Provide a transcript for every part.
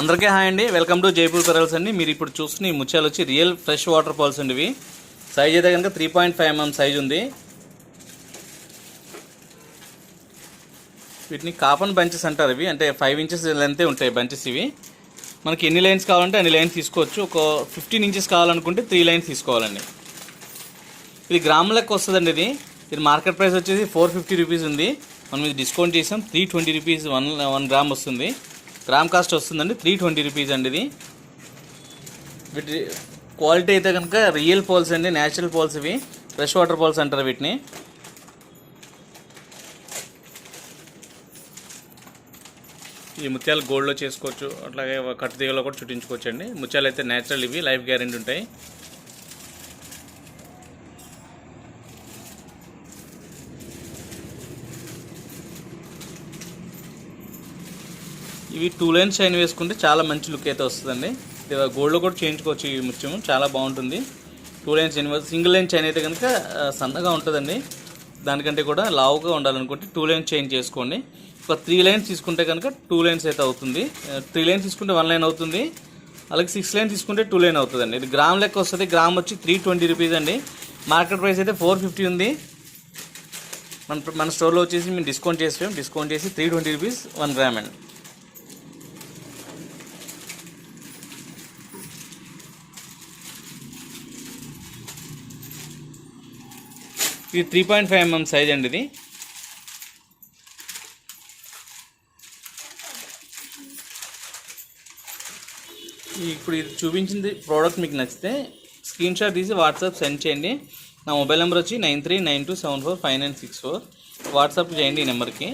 అందరికీ హాయ్ అండి. Welcome to Jaipur pearls అండి. మీరు ఇప్పుడు చూస్తున్న ఈ ముత్యాలు వచ్చి రియల్ ఫ్రెష్ వాటర్ ఫాల్స్ అండి ఇవి. సైజ్ అయితే కనుక three point five mm size ఉంది. వీటిని కాపన్ బంచెస్ అంటారు ఇవి. అంటే ఫైవ్ ఇంచెస్ లెంతే ఉంటాయి బంచెస్ ఇవి. మనకి ఎన్ని లైన్స్ కావాలంటే అన్ని లైన్స్ తీసుకోవచ్చు. ఒక ఫిఫ్టీన్ ఇంచెస్ కావాలనుకుంటే త్రీ లైన్స్ తీసుకోవాలండి. ఇది గ్రాముల లెక్క వస్తుందండి ఇది. ఇది మార్కెట్ ప్రైస్ వచ్చేసి ఫోర్ ఫిఫ్టీ రూపీస్ ఉంది. మనం ఇది డిస్కౌంట్ చేసాం. Three twenty rupees one one gram వస్తుంది. గ్రామ్ కాస్ట్ వస్తుందండి త్రీ ట్వంటీ రూపీస్ అండి ఇది. వీటి క్వాలిటీ అయితే కనుక రియల్ పోల్స్ అండి న్యాచురల్ పోల్స్ ఇవి. ఫ్రెష్ వాటర్ పోల్స్ అంటారు వీటిని. ఈ ముత్యాలు గోల్డ్లో చేసుకోవచ్చు అట్లాగే కట్టు తీగలో కూడా చుట్టించుకోవచ్చు అండి ముత్యాలు అయితే న్యాచురల్ ఇవి లైఫ్ గ్యారెంటీ ఉంటాయి. ఇవి టూ లైన్స్ షైన్ వేసుకుంటే చాలా మంచి లుక్ అయితే వస్తుందండి. ఇది గోల్డ్లో కూడా చేయించుకోవచ్చు ఈ ముత్యం. చాలా బాగుంటుంది. Two lines chain single line chain అయితే కనుక సన్నగా ఉంటుందండి. దానికంటే కూడా లావుగా ఉండాలనుకుంటే టూ లైన్స్ చైన్ చేసుకోండి. ఒక త్రీ లైన్స్ తీసుకుంటే కనుక టూ లైన్స్ అయితే అవుతుంది. త్రీ లైన్స్ తీసుకుంటే వన్ లైన్ అవుతుంది. అలాగే సిక్స్ లైన్ తీసుకుంటే టూ లైన్ అవుతుందండి. ఇది గ్రామ్ లెక్క వస్తుంది. గ్రామ్ వచ్చి త్రీ ట్వంటీ రూపీస్ అండి. మార్కెట్ ప్రైస్ అయితే ఫోర్ ఫిఫ్టీ ఉంది. మన మన స్టోర్లో వచ్చేసి మేము డిస్కౌంట్ చేసాం డిస్కౌంట్ చేసి three twenty rupees one gram అండి. ఇది three point five mm size అండి ఇది. ఇప్పుడు ఇది చూపించింది ప్రోడక్ట్ మీకు నచ్చితే స్క్రీన్ షాట్ తీసి వాట్సాప్ సెండ్ చేయండి. నా మొబైల్ నెంబర్ వచ్చి nine three nine two seven four five nine six four WhatsApp చేయండి ఈ నెంబర్కి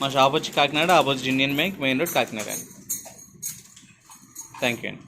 మా షాప్ వచ్చి Kakinada opposite Indian Bank main road Kakinada అండి. థ్యాంక్ యూ అండి.